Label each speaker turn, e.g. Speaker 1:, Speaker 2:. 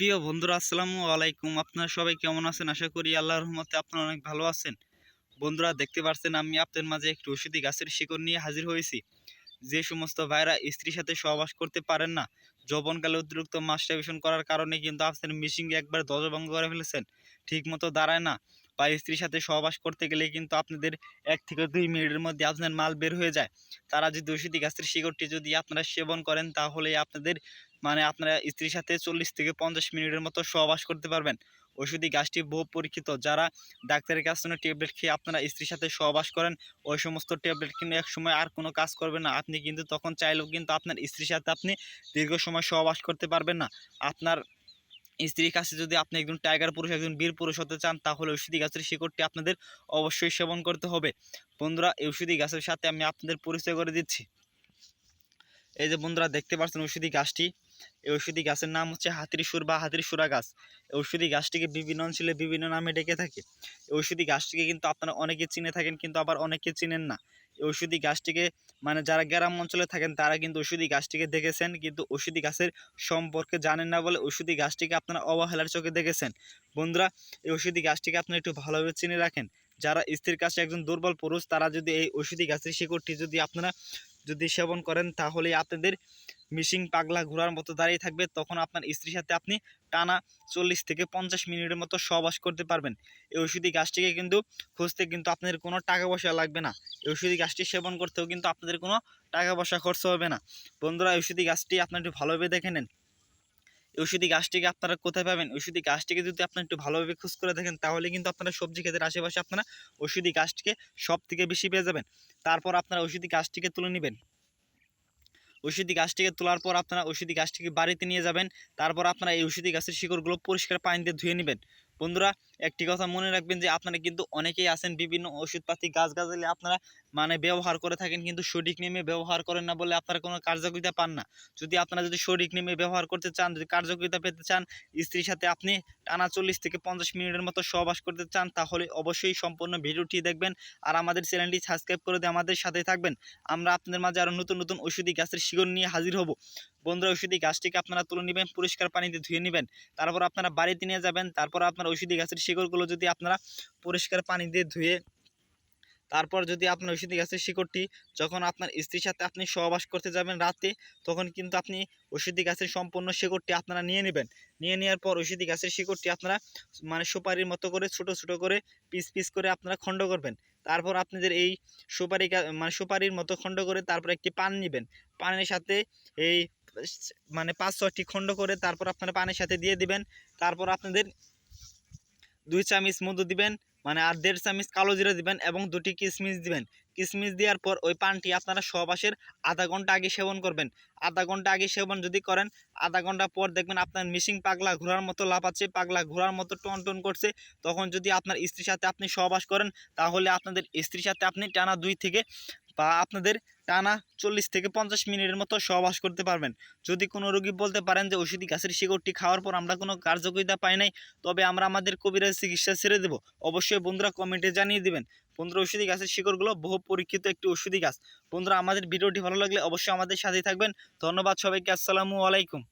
Speaker 1: প্রিয় বন্ধুরা, আসসালামু আলাইকুম। আপনারা সবাই কেমন আছেন? আশা করি আল্লাহর রহমতে আপনারা অনেক ভালো আছেন। বন্ধুরা, দেখতে পাচ্ছেন আমি আপনাদের মাঝে একটি ওষুধি গাছের শিকড় নিয়ে হাজির হয়েছি। যে সমস্ত ভাইরা স্ত্রীর সাথে সহবাস করতে পারেন না, যৌবনকালে অতিরিক্ত মাস্টারবেশন করার কারণে কিন্তু আপনার মিশিং একবার দজভঙ্গ করে ফেলেছেন। ঠিক মতো দাঁড়ায় না। বা স্ত্রীর সাথে সহবাস করতে গেলে কিন্তু আপনাদের এক থেকে দুই মিনিটের মধ্যে আপনার মাল বের হয়ে যায়। তারা যদি ওষুধি গাছের শিকড়টি যদি আপনারা সেবন করেন, তাহলে আপনাদের মানে আপনারা স্ত্রীর সাথে চল্লিশ থেকে পঞ্চাশ মিনিটের মতো সহবাস করতে পারবেন। ওষুধি গাছটি বহু পরীক্ষিত। যারা ডাক্তারের কাছ থেকে ট্যাবলেট খেয়ে আপনারা স্ত্রীর সাথে সহবাস করেন, ওই সমস্ত ট্যাবলেট কিন্তু এক সময় আর কোনো কাজ করবে না। আপনি কিন্তু তখন চাইলেও কিন্তু আপনার স্ত্রীর সাথে আপনি দীর্ঘ সময় সহবাস করতে পারবেন না। আপনার স্ত্রীর কাছে যদি আপনি একজন টাইগার পুরুষ, একজন বীর পুরুষ হতে চান, তাহলে ঔষধি গাছের শিকড়টি আপনাদের অবশ্যই সেবন করতে হবে। বন্ধুরা ঔষধি গাছের সাথে আমি আপনাদের পরিচয় করে দিচ্ছি। এই যে বন্ধুরা দেখতে পাচ্ছেন ঔষধি গাছটি। এই ঔষধি গাছের নাম হচ্ছে হাতির সুর বা হাতির সুরা গাছ। এই ঔষধি গাছটিকে বিভিন্ন অঞ্চলে বিভিন্ন নামে ডেকে থাকে। এই ঔষধি গাছটিকে কিন্তু আপনারা অনেকে চিনে থাকেন, কিন্তু আবার অনেকে চিনেন না। এই ঔষধি গাছটিকে মানে যারা গ্রাম অঞ্চলে থাকেন, তারা কিন্তু ঔষধি গাছটিকে দেখেছেন, কিন্তু ঔষধি গাছের সম্পর্কে জানেন না বলে ঔষধি গাছটিকে আপনারা অবহেলার চোখে দেখেছেন। বন্ধুরা, এই ঔষধি গাছটিকে আপনারা একটু ভালোভাবে চিনে রাখেন। যারা স্ত্রীর কাছে একজন দুর্বল পুরুষ, তারা যদি এই ঔষধি গাছের শিকড়টি যদি আপনারা যদি সেবন করেন, তাহলে আপনাদের মিশিং পাগলা ঘোরার মতো দাঁড়িয়ে থাকবে। তখন আপনার স্ত্রীর সাথে আপনি টানা চল্লিশ থেকে পঞ্চাশ মিনিটের মতো সহবাস করতে পারবেন। এই ওষুধি গাছটিকে কিন্তু খুঁজতে কিন্তু আপনাদের কোনো টাকা পয়সা লাগবে না। এই ওষুধি গাছটি সেবন করতেও কিন্তু আপনাদের কোনো টাকা পয়সা খরচ হবে না। বন্ধুরা ওষুধি গাছটি আপনার একটু ভালোভাবে দেখে নেন। এই ওষুধি গাছটিকে আপনারা কোথায় পাবেন? ওষুধি গাছটিকে যদি আপনারা একটু ভালোভাবে খোঁজ করে দেখেন, তাহলে কিন্তু আপনারা সবজি ক্ষেতের আশেপাশে আপনারা ওষুধি গাছটিকে সব থেকে বেশি পেয়ে যাবেন। তারপর আপনারা ওষুধি গাছটিকে তুলে নেবেন। ওষুধি গাছটিকে তোলার পর আপনারা ওষুধি গাছটিকে বাড়িতে নিয়ে যাবেন। তারপর আপনারা এই ওষুধি গাছের শিকড়গুলো পরিষ্কার পানি দিয়ে ধুয়ে নেবেন। বন্ধুরা একটি কথা মনে রাখবেন যে আপনারা কিন্তু অনেকেই আছেন বিভিন্ন ওষুধপাতি গাছগাছালি আপনারা মানে ব্যবহার করে থাকেন কিন্তু সঠিক নিয়মে ব্যবহার করেন না বলে আপনারা কোনো কার্যকারিতা পান না। যদি আপনারা যদি সঠিক নিয়মে ব্যবহার করতে চান, যদি কার্যকারিতা পেতে চান, স্ত্রীর সাথে আপনি টানা চল্লিশ থেকে পঞ্চাশ মিনিটের মতো সহবাস করতে চান, তাহলে অবশ্যই সম্পূর্ণ ভিডিওটি দেখবেন আর আমাদের চ্যানেলটি সাবস্ক্রাইব করে দিয়ে আমাদের সাথে থাকবেন। আমরা আপনাদের মাঝে আরও নতুন নতুন ওষুধি গাছের শিকড় নিয়ে হাজির হব। বন্ধুরা, ওষুধি গাছটিকে আপনারা তুলে নেবেন, পরিষ্কার পানিতে ধুয়ে নেবেন। তারপর আপনারা বাড়িতে নিয়ে যাবেন, তারপর আপনার ওষুধি গাছের শিকড়গুলো যদি আপনারা পরিষ্কার পানি দিয়ে ধুয়ে তারপর যদি আপনার ওষুধি গাছের শিকড়টি যখন আপনার স্ত্রীর সাথে আপনি সহবাস করতে যাবেন রাতে, তখন কিন্তু আপনি ওষুধি গাছের সম্পূর্ণ শিকড়টি আপনারা নিয়ে নেবেন। নিয়ে নেওয়ার পর ওষুধি গাছের শিকড়টি আপনারা মানে সুপারির মতো করে, ছোট ছোট করে পিস পিস করে আপনারা খণ্ড করবেন। তারপর আপনাদের এই সুপারি মানে সুপারির মতো খণ্ড করে তারপর একটি পান নেবেন। পানের সাথে এই মানে পাঁচ, ছয়টি খণ্ড করে তারপর আপনারা পানির সাথে দিয়ে দিবেন। তারপর আপনাদের দুই চামচ মধু দিবেন মানে আর দেড় চামচ কালো জিরা দিবেন এবং দুটি কিশমিশ দিবেন। কিশমিশ দেওয়ার পর ওই পানটি আপনারা সহবাসের আধা ঘণ্টা আগে সেবন করবেন। আধা ঘণ্টা আগে সেবন যদি করেন, আধা ঘণ্টা পর দেখবেন আপনার মিশিং পাগলা ঘোরার মতো লাফাচ্ছে, পাগলা ঘোরার মতো টন টন করছে। তখন যদি আপনার স্ত্রীর সাথে আপনি সহবাস করেন, তাহলে আপনাদের স্ত্রীর সাথে আপনি টানা দুই থেকে বা আপনাদের টানা চল্লিশ থেকে পঞ্চাশ মিনিটের মতো সহবাস করতে পারবেন। যদি কোনো রোগী বলতে পারেন যে ওষুধি গাছের শিকড়টি খাওয়ার পর আমরা কোনো কার্যকারিতা পাই নাই, তবে আমরা আমাদের কবিরাজ চিকিৎসা ছেড়ে দেবো, অবশ্যই বন্ধুরা কমেন্টে জানিয়ে দেবেন। বন্ধুরা, ওষুধি গাছের শিকড়গুলো বহু পরীক্ষিত একটি ওষুধি গাছ। বন্ধুরা, আমাদের ভিডিওটি ভালো লাগলে অবশ্যই আমাদের সাথেই থাকবেন। ধন্যবাদ সবাইকে, আসসালামু আলাইকুম।